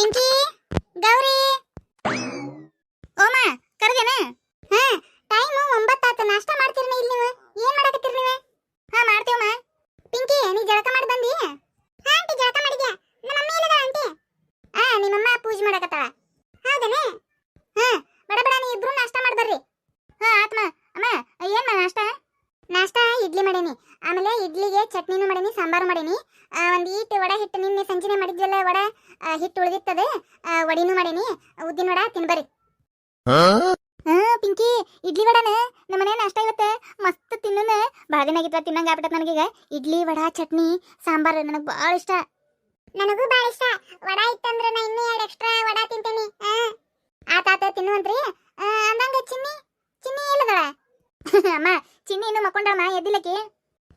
ಪಿಂಕಿ? ಗೌರಿ? ಓಮ, ಕರೆದೇನ? ಹಾ ಟೈಮು ಒಂಬತ್ತಾತು. ನಾಷ್ಟ ಮಾಡ್ತೀರಿ ಇಲ್ಲಿ ನೀವು? ಏನ್ ಮಾಡಕತ್ತೀರಿ ನೀವು? ಹಾ ಮಾಡ್ತೇವಮ್ಮ ಪಿಂಕಿ, ನೀ ಜಳಕ ಮಾಡಿ ಬಂದಿ? ಹಾ, ಆಂಟಿ, ಜಳಕ ಮಾಡಿದ್ಯಾ? ನಮ್ಮ ಮಮ್ಮಿ ಇಲ್ಲದ ಆಂಟಿ? ಹಾ ನಿಮ್ಮಮ್ಮ ಪೂಜೆ ಮಾಡಕತ್ತಾಳ. ಹೌದೇನೆ ಹಾ, ಬಡ ಬಡ ನೀ ಇಬ್ರು ನಾಷ್ಟ ಮಾಡಿ ಬರ್ರಿ. ಹಾ, ಆತ್ಮ. ಅಮ್ಮ, ಏನ್ ನಾಷ್ಟ? ನಾಷ್ಟ ಇಡ್ಲಿ ಮಾಡೀನಿ. ಆಮೇಲೆ ಇಡ್ಲಿಗೆ ಚಟ್ನಿನೂ ಮಾಡೀನಿ ಸಾಂಬಾರು ಮಾಡೀನಿ. ಒಂದು ಈಟ್ ವಡೆ ಹಿಟ್ಟು ನಿನ್ನೆ ಸಂಜೆನೆ ಮಾಡಿದ್ವಲ್ಲ ವಡೆ ಹಿಟ್ಟು ಉಳಿದಿತ್ತದ ವಡಿನೂ ಮಾಡೀನಿ. ಉದ್ದಿನ ವಡ ತಿನ್ಬರಿ ಹ್ಞೂ ಪಿಂಕಿ ಇಡ್ಲಿ ವಡನ ನಮ್ಮನೆ ನಾಷ್ಟ ಇವತ್ತೆ ಮಸ್ತ್ ತಿನ್ನೋಣ ಭಾಳ ದಿನ ಆಗಿತ್ತು ತಿನ್ನಂಗ ಆಗ್ಬಿಟ್ಟ ನನಗೀಗ. ಇಡ್ಲಿ ವಡ ಚಟ್ನಿ ಸಾಂಬಾರ್ ನನಗೆ ಭಾಳ ಇಷ್ಟ. ನನಗೂ ಭಾಳ ಇಷ್ಟ. ವಡ ಇತ್ತಂದ್ರೆ ನಾ ಇನ್ನೂ ಎರಡು ಎಕ್ಸ್ಟ್ರಾ ವಡ ತಿಂತೀನಿ. ಆತ ತಿನ್ನುವಂತ್ರಿ. ಅಂದಂಗೆ ಅಂದಂಗ ಚಿನ್ನಿ ಚಿನ್ನಿ ಎಲ್ಲದಳ ಅಮ್ಮ ಚಿನ್ನಿ ಇನ್ನು ಮಕ್ಕೊಂಡಮ್ಮ ಎದ್ದಿಲ್ಲಕಿ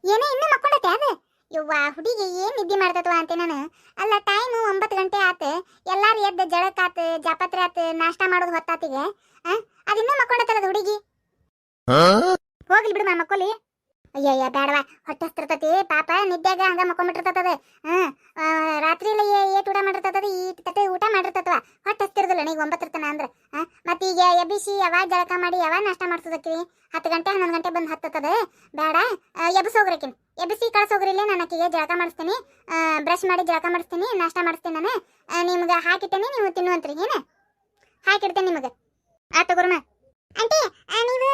ಏನೇ ಇನ್ನೂ ಮಕ್ಕೊಂಡತ್ತೆ ಅದು? ಯವ್ವ ಹುಡುಗಿ ಏನು ನಿದ್ದೆ ಮಾಡ್ತತ್ವ ಅಂತ ನಾನು. ಅಲ್ಲ ಟೈಮು ಒಂಬತ್ತು ಗಂಟೆ ಆತ. ಎಲ್ಲಾರು ಎದ್ದು ಜಳಕ ಆತ ಜಾಪತ್ರೆ ಆತ ನಾಷ್ಟ ಮಾಡೋದು ಹೊತ್ತಾತಿಗೆ. ಅದಿನ್ನೂ ಮಕ್ಕೊಂಡತ್ತಲ್ಲ ಹುಡುಗಿ? ಹೋಗ್ಲಿ ಬಿಡು ಮಕ್ಕೋಲಿ. ಅಯ್ಯಯ್ಯ ಬೇಡವಾ. ಹೊಟ್ಟೆ ಹಸ್ತಿರ್ತತಿ ಪಾಪ ನಿದ್ದಾಗ ಹಂಗ ಮಕ್ಕೊಂಬಿಟ್ಟಿರ್ತದ ಹ್ಮ್ ಆ, ರಾತ್ರಿ ಇಲ್ಲ ಏಟ್ ಊಟ ಮಾಡಿರ್ತದ ಈ ತತೆ ಊಟ ಮಾಡಿರ್ತತ್ವ. ಹೊಟ್ಟೆ ಹಸ್ತಿರೋದಿಲ್ಲ ನೀಗ ಒಂಬತ್ತಿರ್ತಾನ ಅಂದ್ರೆ ಮತ್ತೆ ಈಗ ಎಬ್ಬಿಸಿ ಯಾವಾಗ ಜಳಕ ಮಾಡಿ ಯಾವಾಗ ನಾಷ್ಟ ಮಾಡ್ಸೋದಕ್ಕೆ ಹತ್ತು ಗಂಟೆ ಹನ್ನೊಂದು ಗಂಟೆ ಬಂದು ಹತ್ತದ ಬೇಡ ಎಬ್ಬಿಸಿ ಎಬಿಸಿ ಎಬ್ಬಿಸಿ ಕಳ್ಸೋಗ್ರಿಲ್ಲೇ ನಾನು ಆಕಿಗೆ ಜಳಕ ಮಾಡಿಸ್ತೀನಿ ಬ್ರಷ್ ಮಾಡಿ ಜಳಕ ಮಾಡಿಸ್ತೀನಿ ನಾಷ್ಟ ಮಾಡಿಸ್ತೀನಿ ನಾನು. ನಿಮ್ಗೆ ಹಾಕಿಟ್ಟೇನೆ ನೀವು ತಿನ್ನುವಂತ್ರಿ ಏನು? ಹಾಕಿಡ್ತೇನೆ ನಿಮಗೆ. ಆತ ಗುರುಮ ಆಂಟಿ ನೀವು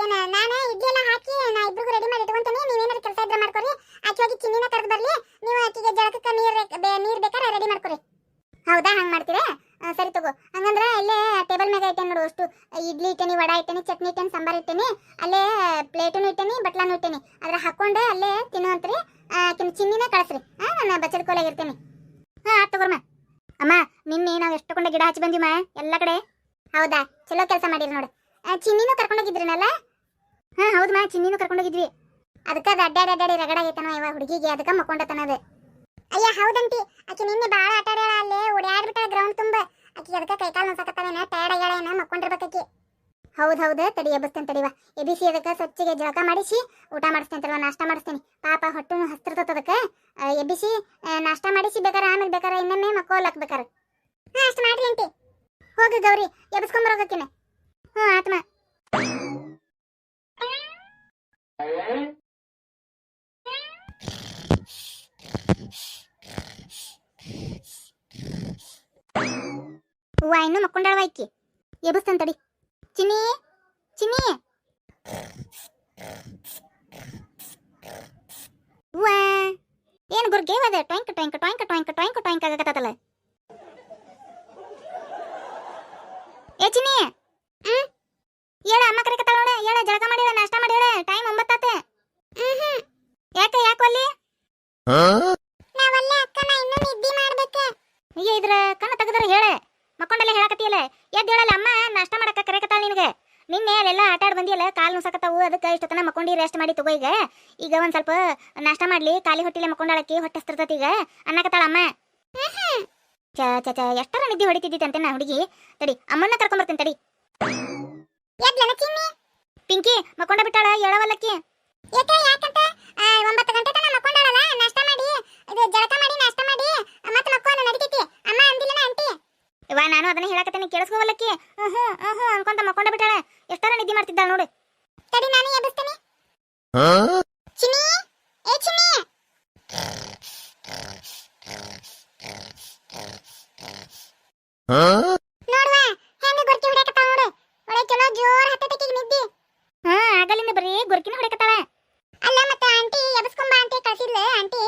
ಏನ ನಾನು ಇಡ್ಲಿ ಎಲ್ಲ ಹಾಕಿ ನಾ ಇಬ್ರಿಗೂ ರೆಡಿ ಮಾಡಿ ಇಟ್ಕೊಂತೀನಿ ನೀವೇನಾದ್ರು ಕೆಲಸ ಇದ್ರೆ ಮಾಡ್ಕೊರಿ ಆಕಿ ಹೋಗಿ ಚಿನ್ನಿನ ಕರೆದು ಬರ್ಲಿ ನೀವು ಆಕಿಗೆ ಜಳಕಕ್ಕೆ ನೀರು ನೀರು ಬೇಕಾರೆ ರೆಡಿ ಮಾಡ್ಕೊರಿ ಹೌದಾ ಹಂಗೆ ಮಾಡ್ತೀರಾ ಆ, ಸರಿ ತಗೋ ಹಂಗಂದ್ರೆ ಇಲ್ಲೇ ಟೇಬಲ್ ಇಡ್ಲಿ ಇಟ್ಟೇನಿ, ವಡ ಇಟ್ಟೇನಿ, ಚಟ್ನಿ ಇಟ್ಟೇನಿ, ಸಾಂಬಾರ್ ಇಟ್ಟೇನಿ, ಅಲ್ಲೇ ಪ್ಲೇಟುನು ಇಟ್ಟೇನಿ, ಬಟ್ಲಾನು ಇಟ್ಟೇನಿ. ಅದ್ರ ಹಾಕೊಂಡೆ ಅಲ್ಲೇ ತಿನ್ನುವಂತ್ರಿ ಆಕಿನ ಚಿನ್ನಿನೇ ಕಳಿಸ್ರಿ. ನಾನು ಬಚ್ಚದ ಕೋಲಾಗ ಇರ್ತೇನೆ. ಹಾ, ಆತ್ ತಗೋರ್ಮ ಅಮ್ಮ, ನಿನ್ನೆ ನಾವು ಎಷ್ಟು ಕೊಂಡ ಗಿಡ ಹಚ್ಚಿ ಬಂದಿಮ್ಮ ಎಲ್ಲ ಕಡೆ? ಹೌದಾ? ಚಲೋ ಕೆಲಸ ಮಾಡಿರಿ ನೋಡು. ಚಿನ್ನಿನೂ ಕರ್ಕೊಂಡೋಗಿದ್ರಿನಲ್ಲ? ಹಾ ಹೌದಮ್ಮ ಚಿನ್ನಿನೂ ಕರ್ಕೊಂಡೋಗಿದ್ವಿ. ಅದಕ್ಕೆ ಅದು ಅಡ್ಡಾಡಿ ಅಡ್ಡಾಡಿ ರಗಡಾಗೈತನ ಇವ ಹುಡುಗಿಗೆ, ಅದಕ್ಕೆ ಮಕ್ಕೊಂಡತನದು ಅಯ್ಯ ಹೌದಂತಿ ಆಕೆ ನಿನ್ನೆ ಭಾಳ ಆಟ ಆಡ್ಯಾಳ ಅಲ್ಲೇ ಓಡಾಡ್ಬಿಟ್ಟ ಗ್ರೌಂಡ್ ತುಂಬ. ಆಕಿ ಅದಕ್ಕೆ ಕೈಕಾಲು ನೋಸಕತ್ತಾವೇನ ಟಯರ್ಡ್ ಆಗ್ಯಾಳ ಏನ ಮಕ್ಕೊಂಡಿರ್ಬೇಕಿ ಹೌದು ಹೌದು ತಡಿ, ಎಬ್ಬಿಸ್ತೇನೆ ತಡಿವ ಎಬಿಸಿ ಅದಕ್ಕೆ ಸ್ವಚ್ಛಗೆ ಜಳಕ ಮಾಡಿಸಿ, ಊಟ ಮಾಡಿಸ್ತೇನೆ ತಡಿವ ನಾಷ್ಟ ಮಾಡಿಸ್ತೇನೆ. ಪಾಪ ಹೊಟ್ಟು ಅದಕ್ಕೆ. ಎ ಎಬ್ಬಿಸಿ ಸಿ ನಾಷ್ಟ ಮಾಡಿಸಿ ಬೇಕಾರೆ, ಆಮೇಲೆ ಬೇಕಾರೆ, ಇನ್ನೊಮ್ಮೆ ಮಕ್ಕೋಲ್ ಹಾಕ್ಬೇಕಾರೆ ಹಾ, ಅಷ್ಟು ಮಾಡ್ರಿ ಅಂತಿ. ಹೋಗಿ ಗೌರಿ ಎಬ್ಬಿಸ್ಕೊಂಬರೋಗಕ್ಕಿನ ಹ್ಞೂ ಆತ್ಮ. ಹೂವ ಇನ್ನೂ ಮಕ್ಕೊಂಡಾಳವ ಇಕ್ಕಿ ಎಬ್ಬಿಸ್ತೇನೆ ತಡಿ ಚಿನ್ನಿ ಚಿನ್ನಿ. ಹೂವ? ಏನು ಗುರ್ಗೇವದ ಟೊಂಕ್ ಟೊಂಕ್ ಟೊಂಕ್ ಟೊಂಕ್ ಟೊಂಕ್ ಟೊಂಕ್ ಆಗಕತ್ತಲ್ಲ ಏ ಚಿನ್ನಿ, ಹ್ಮ್? ಹೇಳ, ಅಮ್ಮ ಕರೆಕತ್ತಾಳ ನೋಡ. ಹೇಳ, ಜಳಕ ಮಾಡಿ ಹೇಳ, ನಾಷ್ಟ ಮಾಡಿ ಹೇಳ. ಟೈಮ್ ಒಂಬತ್ತಾತೆ. ಹ್ಮ್ ಯಾಕ ಯಾಕ ಅಲ್ಲಿ ನಾವಲ್ಲ ಅಕ್ಕ ನಾ ಇನ್ನೂ ನಿದ್ದೆ ಮಾಡ್ಬೇಕ ಅಯ್ಯ ಇದ್ರ ಕಣ್ಣ ತೆಗದ್ರ ಹೇಳ ಮಕ್ಕೊಂಡಲ್ಲ ಹೇಳಕತ್ತಿಯಲ್ಲ ಎದ್ದು ಹೇಳಲ್ಲ ಅಮ್ಮ ನಾಷ್ಟ ಮಾಡಕ ಕರೆಕತ್ತಾಳ ನಿನಗೆ? ನಿನ್ನೆ ಅಲ್ಲೆಲ್ಲ ಆಟ ಆಡ್ ಬಂದಿಯಲ್ಲ ಕಾಲು ನುಸಕತ್ತಾವು ಅದಕ್ಕೆ ಇಷ್ಟತನ ಮಕ್ಕೊಂಡಿ ರೆಸ್ಟ್ ಮಾಡಿ ತಗೋ ಈಗ. ಈಗ ಒಂದ್ ಸ್ವಲ್ಪ ನಾಷ್ಟ ಮಾಡ್ಲಿ ಖಾಲಿ ಹೊಟ್ಟಿಲೆ ಮಕ್ಕೊಂಡಾಳಕ್ಕಿ ಹೊಟ್ಟೆ ಹಸ್ತಿರ್ತೈತಿ ಈಗ. ಅನ್ನಕತ್ತಾಳ ಅಮ್ಮ ಚ ಚ ಚ ಎಷ್ಟರ ನಿದ್ದೆ ಹೊಡಿತಿದ್ದಿತ್ತಂತೆ ನಾ ಹುಡುಗಿ? ತಡಿ ಅಮ್ಮನ್ನ ಕರ್ಕೊಂಬರ್ತೀನಿ ತಡಿ. ಪಿಂಕಿ ಮಕ್ಕೊಂಡ ಬಿಟ್ಟಾಳ ಹೇಳವಲ್ಲಕ್ಕಿ? ಯಾಕೆ ಗಂಟೆ ತನಕ ಮಕ್ಕೊಂಡಾಳಲ್ಲ ನಾಷ್ಟ ಮಾಡಿ ಇದು ಜಳಕ ಮಾಡಿ ನಾಷ್ಟ ಮಾಡಿ ಮತ್ತೆ ಮಕ್ಕೋಣ ನಡಿತೈತಿ ಅಮ್ಮ ಅಂದಿಲ್ಲನ ಆಂಟಿ ಇವ ನಾನು ಅದನ್ನ ಹೇಳಕತ್ತೀನಿ ಕೇಳಿಸ್ಕೋವಲ್ಲಕ್ಕಿ ಹ್ಮ್ ಹ್ಮ್ ಹ್ಮ್ ಅನ್ಕೊಂತ ಮಕ್ಕೊಂಡ ಬಿಟ್ಟಾಳ ಎಷ್ಟರ ನಿದ್ದೆ ಮಾಡ್ತಿದ್ದಾಳ ನೋಡು ತಡಿ ನಾನು ಎಬ್ಬಿಸ್ತೀನಿ ಚಿನಿ ಏ ಚಿನಿ ನೋಡುವ, ಹೆಂಗ ಗೊರ್ಕಿ ಹೊಡ್ಯಾಕತ್ತಾಳ ನೋಡು. ಒಳ್ಳೆ ಚಲೋ ಜೋರ್ ಹತ್ತತಕ್ಕೆ ನಿದ್ದಿ. ಹಾ ಆಗಲಿಂದ ಬರೀ ಗೊರ್ಕಿನ ಹೊಡೆಕತ್ತಾಳ ಅಲ್ಲ, ಮತ್ತೆ ಆಂಟಿ ಎಬ್ಸ್ಕೊಂಬ ಆಂಟಿ ಕಳ್ಸಿದ್ಲ. ಆಂಟಿ,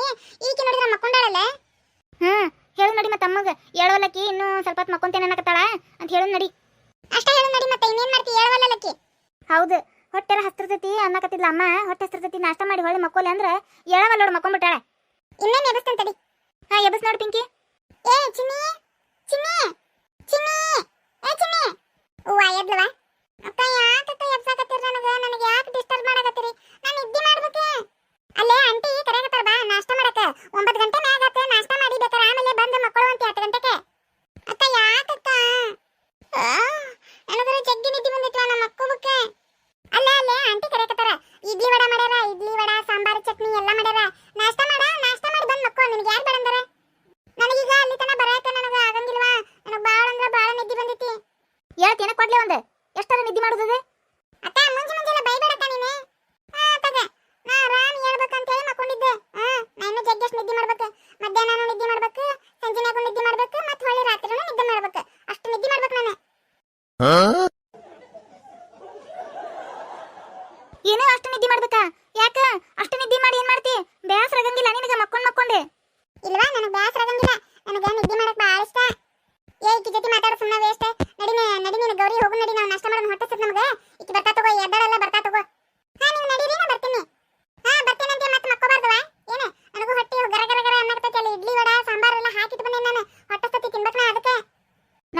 ಈಕೆ ನೋಡಿದ್ರ ಮಕ್ಕೊಂಡಾಳಲ್ಲ? ಹ್ಮ್ ಹೇಳು ನಡಿ ಮತ್ತೆ ಅಮ್ಮಗ. ಹೇಳೋಲಕ್ಕಿ ಇನ್ನೂ ಸ್ವಲ್ಪ ಹೊತ್ತು ಮಕ್ಕೊಂತೇನೆ ಅನ್ನಕತ್ತಾಳ. ಅಂತ ಹೇಳು ನಡಿ. ಅಷ್ಟ ಹೇಳು ನಡಿ ಮತ್ತೆ, ಇನ್ನೇನ್ ಮಾಡ್ತಿ? ಹೇಳವಲ್ಲಕ್ಕಿ ಹೌದು. ಹೊಟ್ಟೆರ ಹಸ್ತಿರ್ತೈತಿ ಅನ್ನಕತ್ತಿದ್ಲ ಅಮ್ಮ ಹೊಟ್ಟೆ ಹಸ್ತಿರ್ತೈತಿ ನಾಷ್ಟ ಮಾಡಿ ಹೊಳ್ಳಿ ಮಕ್ಕೋಲೆ ಅಂದ್ರ ಹೇಳವಲ್ಲ ನೋಡು ಮಕ್ಕೊಂಬಿಟ್ಟಾಳ. ಇನ್ನೇನ್ ಎಬ್ಸ್ತೇನೆ ತಡಿ. ಹಾ ಎಬ್ಸ್ ನೋಡು ಪಿಂಕಿ. ಏ ಚಿನ್ನಿ ಚಿನ್ನಿ ಚಿನ್ನಿ ಏ ಚಿನ್ನಿ. ಅವ್ವ ಎದ್ಲವ? ಐತಿ? ಏಳ್ ಏನಕ್ಕೆ ಕೊಡ್ಲಿ ಒಂದು? ಎಷ್ಟರ ನಿದ್ದೆ ಮಾಡೋದದೆ? ಅಕ್ಕ ಮುಂಜಿ ಮುಂಜೆಲ್ಲ ಬೈಬೇಡಕ್ಕ ನೀನು. ಹಾ ತಗ ನಾ ರಾಣಿ ಹೇಳ್ಬೇಕಂತ ಹೇಳಿ ಮಕ್ಕೊಂಡಿದ್ದೆ. ಹಾ ನಾ ಇನ್ನೂ ಜಗ್ಗಷ್ಟು ನಿದ್ದೆ ಮಾಡ್ಬೇಕು. ಮಧ್ಯಾಹ್ನ ನಿದ್ದೆ ಮಾಡ್ಬೇಕು ಸಂಜೆನಾಗೂ ನಿದ್ದೆ ಮಾಡ್ಬೇಕು, ಮತ್ತೆ ಹೊಳ್ಳಿ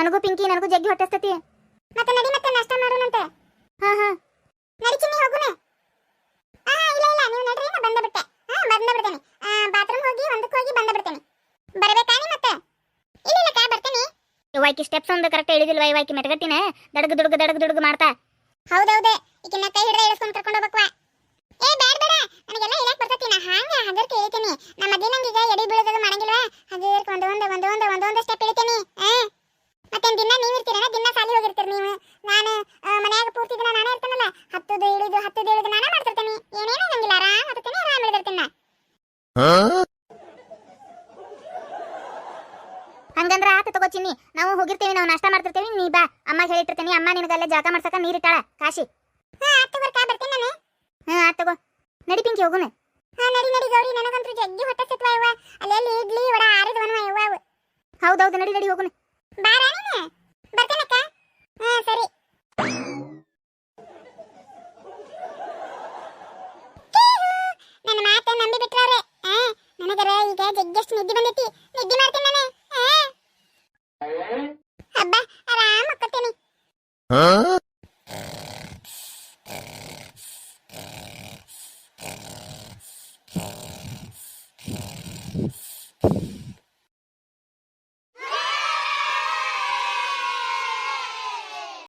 ನನಗೂ ಪಿಂಕಿ ನನಗೂ ಜಗ್ಗಿ ಹೊಟ್ಟೆ ಮತ್ತೆ ನಡಿ ಮತ್ತೆ ನಾಷ್ಟ ಮಾಡೋಣಂತೆ. ಹಾ ಹಾ. ನಡಿ ಚಿನ್ನಿ ಹೋಗುನೆ. ಆ ಇಲ್ಲ ಇಲ್ಲ ನೀವು ನಡ್ರಿ ನಾ ಬಂದ ಬಿಟ್ಟೆ ಹಾ ಬಂದ ಬಿಡ್ತೇನೆ ಬಾತ್ರೂಮ್ ಹೋಗಿ ಒಂದಕ್ಕೆ ಹೋಗಿ ಬಂದ ಬಿಡ್ತೇನೆ ಬರಬೇಕಾ ನೀ ಮತ್ತೆ? ಇಲ್ಲ ಇಲ್ಲ ಕಾ ಬರ್ತೀನಿ. ಇವಾಕಿ ಸ್ಟೆಪ್ಸ್ ಒಂದು ಕರೆಕ್ಟ್ ಇಳಿದಿಲ್ವಾ ಇವಾಕಿ ಮೆಟಗಟ್ಟಿನ ದಡಗ ದುಡುಗ ದಡಗ ದುಡುಗ ಮಾಡ್ತಾ. ಹೌದೌದೆ. ಈಕಿನ ಕೈ ಹಿಡಿದ ಇಳಿಸ್ಕೊಂಡು ಕರ್ಕೊಂಡು ಹೋಗ್ಬೇಕ್ವಾ. ಏ ಬೇಡ ಬೇಡ. ನನಗೆಲ್ಲ ಇಳಕ್ ಬರ್ತತಿ. ನಾ ಹಾಂಗ ಹಗರ್ಕ ಇಳಿತೀನಿ ನಮ್ಮ ಈಗ ಎಡಿ ಬೀಳೋದು ಹಂಗಂದ್ರ ಆತ ತಗೋ ಚಿನ್ನಿ. ನಾವು ಹೋಗಿರ್ತೀವಿ ನಾವು ನಾಷ್ಟ ಮಾಡ್ತಿರ್ತೀವಿ ನೀ ಬಾ. ಅಮ್ಮ ಹೇಳಿಟ್ಟಿರ್ತೀನಿ ಅಮ್ಮ ನಿನಗಲ್ಲೇ ಜಾಗ ಮಾಡ್ಸಕ ನೀರಿಟ್ಟಾಳ ಕಾಶಿ. ಹಾ ಆತ ತಗೋ ಕಾ ಬರ್ತೀನಿ ನಾನು. ಹಾ ಆತ ತಗೋ. ನಡಿ ಪಿಂಕಿ ಹೋಗುನೆ. ಹಾ ನಡಿ ನಡಿ ಗೌರಿ ನನಗಂತೂ ಜಗ್ಗಿ ಹೊಟ್ಟೆ ಸಿಕ್ವಾ ಇವ. ಅಲ್ಲೆಲ್ಲಿ ಇಡ್ಲಿ ವಡ ಆರಿದ್ವನ್ವ ಇವ ಅವು. ಹೌದೌದು ನಡಿ ನಡಿ ಹೋಗುನೆ. ಬಾರ ನೀನು? ಬರ್ತೇನಕ್ಕ? ಹಾ ಸರಿ. adjustment